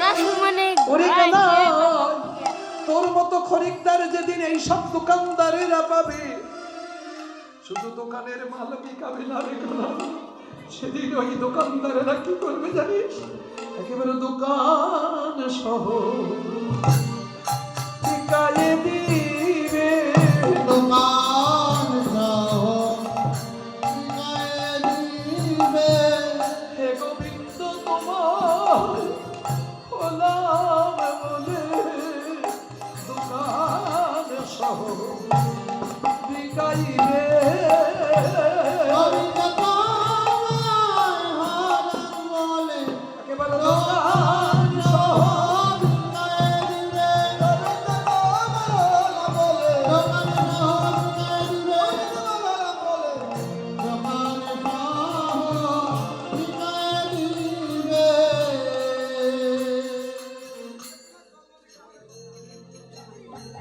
মানে তোর মতো খরিদ্দার যেদিন এই সব দোকানদারেরা পাবে শুধু দোকানের মাল বিকাবে না সেদিন ওই দোকানদারেরা কি করবে জানিস? একেবারে দোকান সহ। বিকায়ে দিবে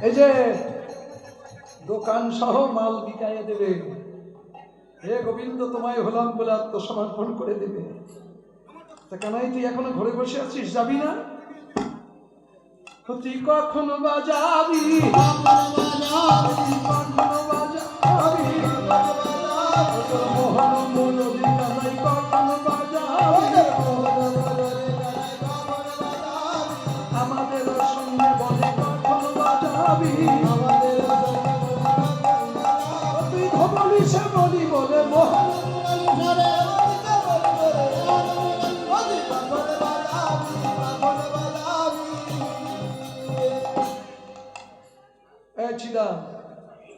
এই যে দোকান সহ মাল বিকাইয়ে দেবে। হে গোবিন্দ, তোমায় হলাম বলে আত্মসমর্পণ করে দেবে। তা কানাই, তুই এখনও ঘরে বসে আছিস? যাবি না? তুই কখনো বা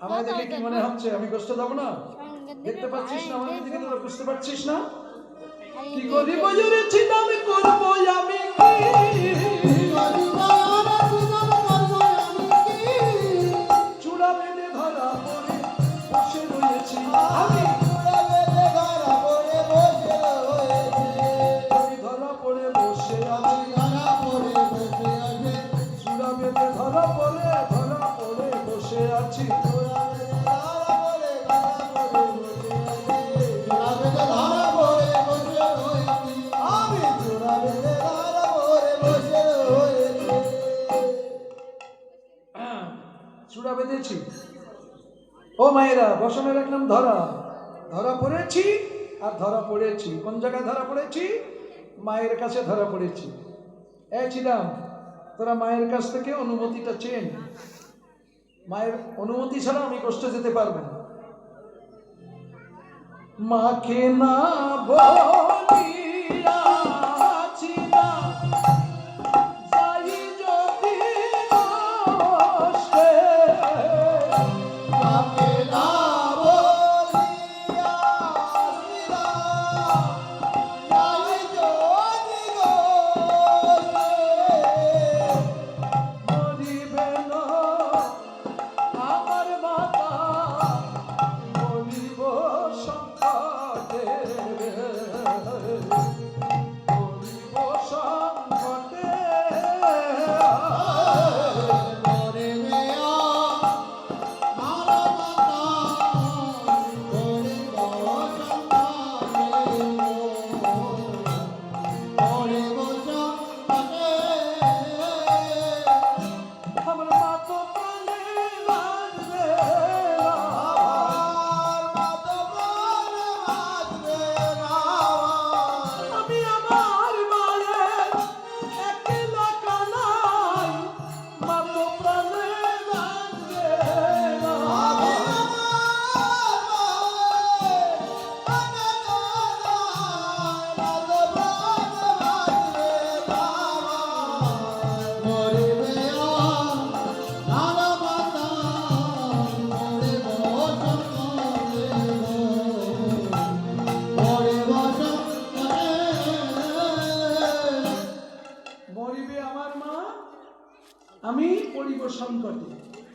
আমার দেখে কি মনে হচ্ছে? আমি কষ্ট যাব না? দেখতে পাচ্ছিস না? আমাদের দিকে তোরা বুঝতে পারছিস না? কি করিব জোরে চিন্তা আমি করব আমি? চূড়া বেঁধে ধরা পড়ে, বসে রয়েছি আমি ধরা পড়ে ধরা পড়ে, বসে আছি। মায়েরা বসনে রাখলাম ধরা। ধরা পড়েছি আর ধরা পড়েছি। কোন জায়গায় ধরা পড়েছি? মায়ের কাছে ধরা পড়েছি। এ ছিলাম, তোরা মায়ের কাছ থেকে অনুমতিটা চেন। মায়ের অনুমতি ছাড়া আমি কষ্ট যেতে পারব না। মাকে না বলিয়াছি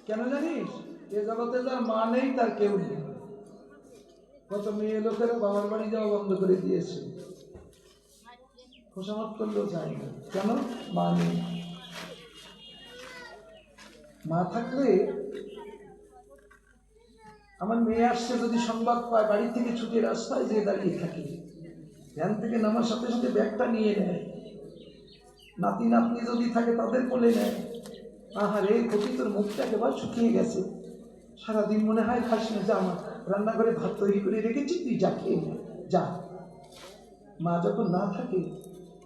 কেন জানিস? এ জগতে যার মা নেই, তার কেউ নেই। কত মেয়ে বাবার বাড়ি যাওয়া বন্ধ করে দিয়েছে। খোসামত করলেও চায় না। কেন? মা নেই। মা থাকলে আমার মেয়ে আসছে যদি সংবাদ পায়, বাড়ি থেকে ছুটে রাস্তায় যে দাঁড়িয়ে থাকে। ভ্যান থেকে নামার সাথে সাথে ব্যাগটা নিয়ে নেয়। নাতি নাতনি যদি থাকে, তাদের কোলে নেয়। আহারে তোর মুখটা একেবারে শুকিয়ে গেছে। সারাদিন মনে হয় খাস না যা আমার রান্নাঘরে ভাত তৈরি করে রেখেছি তুই যা খেয়ে নে, যা। মা যখন না থাকে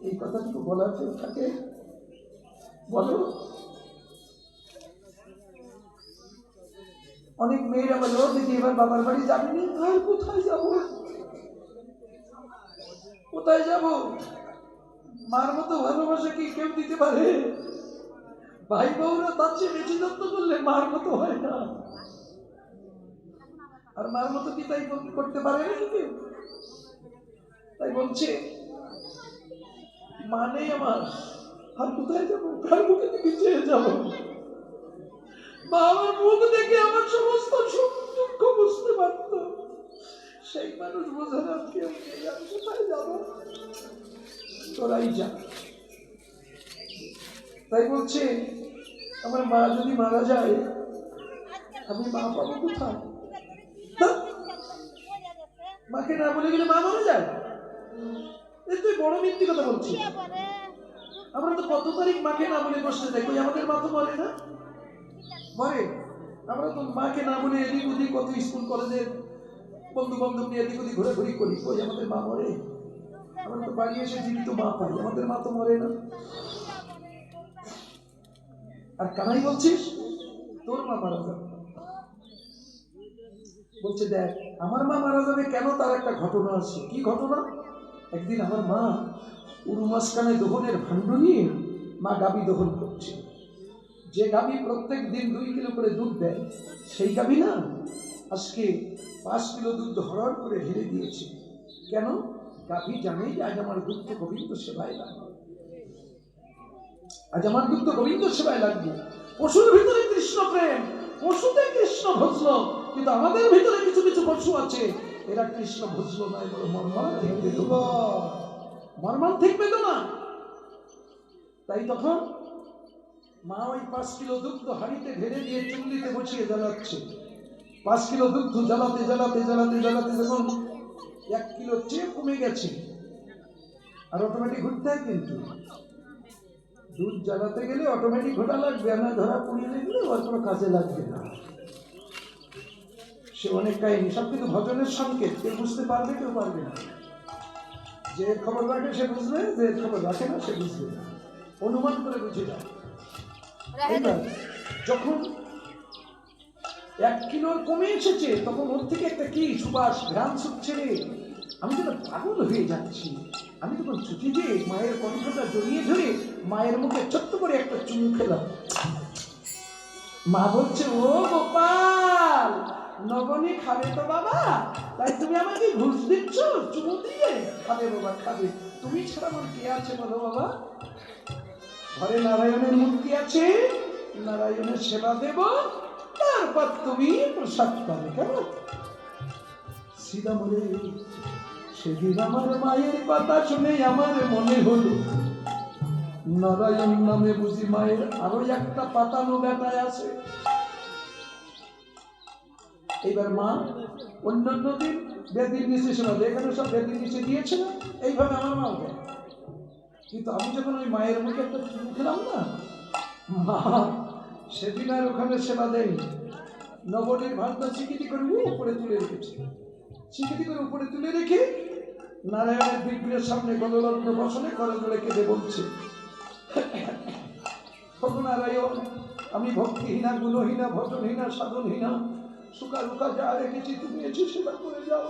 এই কথাটুকু বলার কেউ থাকে বলো অনেক মেয়েরা বলো দিদি এবার বাবার বাড়ি যাবেনি আর কোথায় যাব? কোথায় যাব? মার মতো ভালোবাসা কি কেউ দিতে পারে? ভাই বউরা তার চেয়ে বেশি যত্ন করলে মার মতো হয় না। আর মার মতো কি তাই করতে পারে কেউ? তাই বলছে মানে আমার, আর কোথায় যাব? কার মুখে দিকে চেয়ে যাব? আমার মুখ দেখে আমার সমস্ত সুখ দুঃখ বুঝতে পারত। সেই মানুষ বোঝে না কোথায় যাব? তোরাই যা তাই বলছে আমার মা যদি মারা যায় আমি মা পাবো কোথায়? হ্যাঁ? মাকে না বলে গেলে মা মারা যায়? তুই বড় মিথ্যে কথা বলছিস। আমরা তো কত তারিখ মাকে না বলে বসতে কই আমাদের মা তো মরে না? মরে? আমরা তো মাকে না বলে এদিক ওদিক কত স্কুল কলেজের বন্ধু বান্ধব নিয়ে এদিক ওদিক ঘোরাঘুরি করি। কই আমাদের মা মরে? আমরা তো বাড়ি এসে জীবিত মা পাই। আমাদের মা তো মরে না। আর কানাই বলছিস? তোর মা মারা যাবে। বলছে, দেখ, আমার মা মারা যাবে কেন? তার একটা ঘটনা আছে। কি ঘটনা? একদিন আমার মা উরু মাঝখানে দহনের ভাণ্ড নিয়ে মা গাবি দহন করছে। যে গাবি প্রত্যেক দিন দুই কিলো করে দুধ দেয়, সেই গাবি না আজকে পাঁচ কিলো দুধ হরড় করে ঢেলে দিয়েছে। কেন? গাভী জানে যে আজ আমার তো গোবিন্দ সেবায় লাগবে। আজ আমার দুধ তো গোবিন্দ সেবায় লাগবে পশুর ভিতরে কৃষ্ণ প্রেম, পশুতে কৃষ্ণ ভজল কিন্তু আমাদের ভিতরে কিছু কিছু পশু আছে, এরা কৃষ্ণ ভজল নয় বড় মর্মান্তিক বেদনা মর্মান্তিক বেদনা তাই তখন মা ওই পাঁচ কিলো দুগ্ধ হাঁড়িতে ঢেলে দিয়ে চুল্লিতে বসিয়ে জ্বালাচ্ছে। পাঁচ কিলো দুগ্ধ জ্বালাতে জ্বালাতে জ্বালাতে জ্বালাতে যখন এক কিলো চেয়ে কমে গেছে। আর অটোমেটিক ঘুরতে হয় কিন্তু। দুধ জ্বালাতে গেলে অটোমেটিক ঘোটা লাগবে না ধরা পুড়িয়ে দেখলে ওর কোনো কাজে লাগবে না। সে অনেক কাহিনী সব কিন্তু ভজনের সংকেত কেউ বুঝতে পারবে কেউ পারবে না। যে খবর রাখে সে বুঝবে যে খবর রাখে না সে বুঝবে না। অনুমান করে বুঝে যাও যখন এক কিলোর কমে এসেছে তখন ওর থেকে একটা কি সুবাস ঘ্রাণ ছুটছে রে। আমি তো পাগল হয়ে যাচ্ছি। আমি তখন ছুটি দিয়ে মায়ের কণ্ঠটা জড়িয়ে ধরে মায়ের মুখে ছোট্ট করে একটা চুমু খেলাম। মা বলছে, ও গোপাল নবনী খাবে তো বাবা, তাই তুমি আমাকে ঘুষ দিচ্ছ? চুমু দিয়ে খাবে বাবা, খাবে। তুমি ছাড়া আমার কে আছে বলো বাবা? ঘরে নারায়ণের মূর্তি আছে, নারায়ণের সেবা দেব, তারপর তুমি প্রসাদ পাবে সিধা মনে সেদিন আমার মায়ের কথা শুনে আমার মনে হলো নারায়ণ নামে বুঝি মায়ের আরও একটা পাতানো বেটায় আছে। এইবার মা, অন্যান্য দিন বেদির নিচে সেবা এখানে সব বেদির নিচে দিয়েছে, এইভাবে আমার মাও দেয় কিন্তু আমি যখন ওই মায়ের মুখে একটা চুমু খেলাম না, মা সেদিন আর ওখানে সেবা দেয়নি। নবনীর ভাতটা চিকিটি করে উপরে তুলে রেখেছে। চিকিটি করে উপরে তুলে রেখে নারায়ণের বিগ্রহের সামনে গললগ্ন বসনে করে কেঁদে বলছে প্রভু নারায়ণ আমি ভক্তিহীনা, গুণহীনা, ভজনহীনা, সাধনহীনা সুখা রুখা যা রেখেছি, তুমি এসে সেবা করে যাও।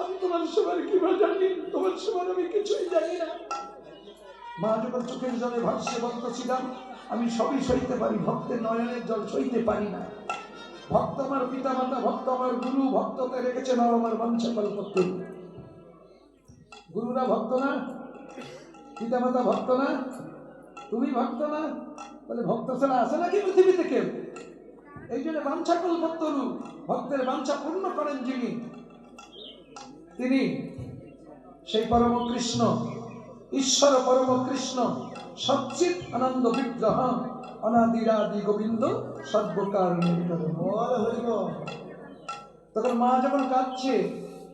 আমি তোমার সেবার কিবা জানি, তোমার সেবার আমি কিছুই জানি না। মা যখন চোখের জলে ভাসছে ছিলাম আমি সবই সইতে পারি, ভক্তের নয়নের জল সইতে পারি না। ভক্ত আমার পিতা মাতা ভক্ত আমার গুরু, ভক্তকে রেখেছে নাও আমার বংশ কল্পত্র গুরুরা ভক্ত না পিতা মাতা ভক্ত না তুমি ভক্ত না? তাহলে ভক্ত ছাড়া আছে নাকি পৃথিবীতে কেউ? এই জন্য বাঞ্ছা কল্পত্তরু ভক্তের বাঞ্ছা পূর্ণ করেন যিনি। তিনি সেই পরম কৃষ্ণ, ঈশ্বর পরম কৃষ্ণ সচ্চিত আনন্দ বিগ্রহ, অনাদিরাদি গোবিন্দ সর্বকার তখন মা যখন কাঁদছে,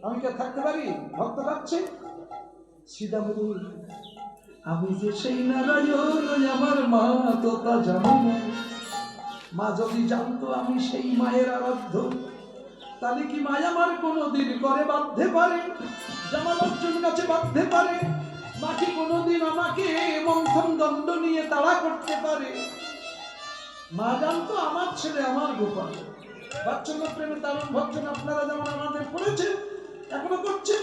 আমি কি থাকতে পারি? ভক্ত কাঁদছে? সীতামণি আমি যে সেই নারায়ণ, আমার মা তো তা জানি না। মা যদি জানতো আমি সেই মায়ের আরাধ্য, তাহলে কি মায় আমার কোনোদিন করে বাঁধতে পারে? জামাল অর্জুন কাছে বাঁধতে পারে? মা কোনোদিন আমাকে মন্থন দণ্ড নিয়ে তাড়া করতে পারে? মা জানতো আমার ছেলে আমার গোপাল। বাচ্চল্য প্রেমে তারণ ভর্জন আপনারা যেমন আমাদের পড়েছেন এখনও করছেন।